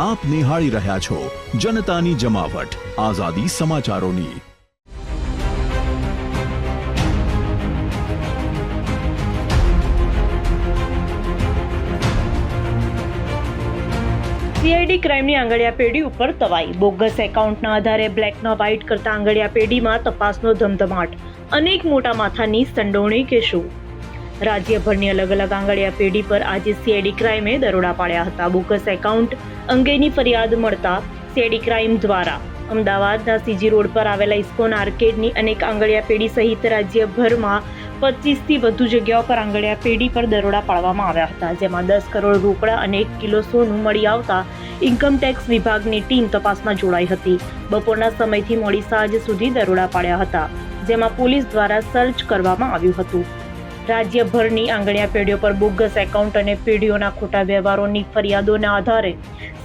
આપ નિહાળી રહ્યા છો જનતાની જમાવટ. આઝાદી સમાચારોની. સીઆઈડી ક્રાઇમની આંગળિયા પેઢી ઉપર તવાઈ. બોગસ એકાઉન્ટના આધારે બ્લેકના વ્હાઇટ કરતા આંગળિયા પેઢીમાં તપાસનો ધમધમાટ. અનેક મોટા માથાની સંડોવણી કે શું? રાજ્યભરની અલગ અલગ આંગળીયા પેઢી પર આજે સીઆઈડી ક્રાઇમે દરોડા પાડ્યા હતા. બોગસ એકાઉન્ટ અંગેની ફરિયાદ મળતા સીઆઈડી ક્રાઇમ દ્વારા અમદાવાદના સીજી રોડ પર આવેલા ઇસ્કોન આર્કેડની અનેક આંગળીયા પેઢી સહિત રાજ્યભરમાં પચીસથી વધુ જગ્યાઓ પર આંગળીયા પેઢી પર દરોડા પાડવામાં આવ્યા હતા, જેમાં દસ કરોડ રોકડા અને એક કિલો સોનું મળી આવતા ઇન્કમટેક્સ વિભાગની ટીમ તપાસમાં જોડાઈ હતી. બપોરના સમયથી મોડી સાંજ સુધી દરોડા પાડ્યા હતા, જેમાં પોલીસ દ્વારા સર્ચ કરવામાં આવ્યું હતું. રાજ્યભરની આંગણિયા પેઢીઓ પર બોગસ એકાઉન્ટ અને પેઢીઓના ખોટા વ્યવહારોની ફરિયાદોના આધારે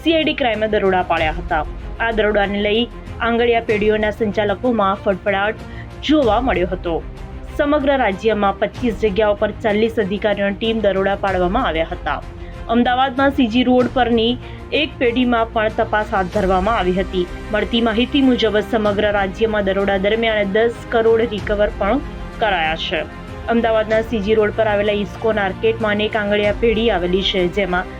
સીઆઈડી ક્રાઇમે દરોડા પાડ્યા હતા. આ દરોડાને લઈ આંગણિયા પેઢીઓના સંચાલકોમાં ફડફડાટ જોવા મળ્યો હતો. સમગ્ર રાજ્યમાં પચીસ જગ્યાઓ પર ચાલીસ અધિકારીઓની ટીમ દરોડા પાડવામાં આવ્યા હતા. અમદાવાદમાં સીજી રોડ પરની એક પેઢીમાં પણ તપાસ હાથ ધરવામાં આવી હતી. મળતી માહિતી મુજબ સમગ્ર રાજ્યમાં દરોડા દરમિયાન દસ કરોડ રિકવર પણ કરાયા છે. અમદાવાદના સીજી રોડ પર આવેલા ઇસ્કોન આર્કેટમાં અનેક આંગળિયા પેઢી આવેલી છે, જેમાં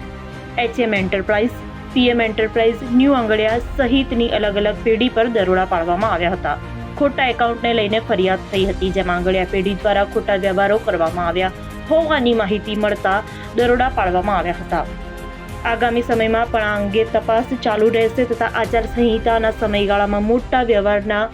HM Enterprise PM Enterprise New Angadiya સહિતની અલગ અલગ પેઢી પર દરોડા પાડવામાં આવ્યા હતા. ખોટા એકાઉન્ટને લઈને ફરિયાદ થઈ હતી, જેમાં આંગળિયા પેઢી દ્વારા ખોટા વ્યવહારો કરવામાં આવ્યા હોવાની માહિતી મળતા દરોડા પાડવામાં આવ્યા હતા. આગામી સમયમાં પણ આ અંગે તપાસ ચાલુ રહેશે તથા આચારસંહિતાના સમયગાળામાં મોટા વ્યવહારના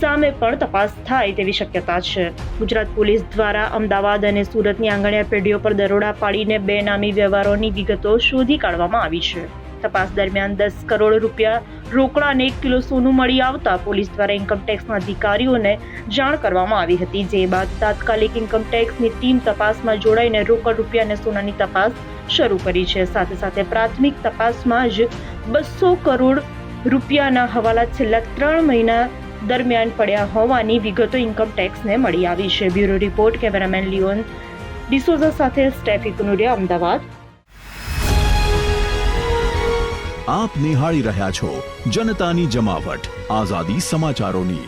સામે પણ તપાસ થાય તેવી શક્યતા છે. ગુજરાત પોલીસ દ્વારા અમદાવાદ અને સુરતની આંગણિયા પેઢીઓ પર દરોડા પાડીને બે નામી વ્યવહારોની વિગતો શોધી કાઢવામાં આવી છે. તપાસ દરમિયાન દસ કરોડ રૂપિયા રોકડા અને એક કિલો સોનું મળી આવતા પોલીસ દ્વારા ઇન્કમટેક્સના અધિકારીઓને જાણ કરવામાં આવી હતી. જે બાદ તાત્કાલિક ઇન્કમટેક્સની ટીમ તપાસમાં જોડાઈને રોકડ રૂપિયા અને સોનાની તપાસ શરૂ કરી છે. સાથે સાથે પ્રાથમિક તપાસમાં જ બસો કરોડ રૂપિયાના હવાલા છેલ્લા ત્રણ મહિના દરમિયાન પડ્યા હોવાની વિગતો ઇન્કમટેક્સને મળી આવી છે. Bureau report, cameraman Leon D'Souza સાથે સ્ટેફી કુનુડિયા અમદાવાદ. આપ નિહાળી રહ્યા છો જનતાની જમાવટ. આઝાદી સમાચારોની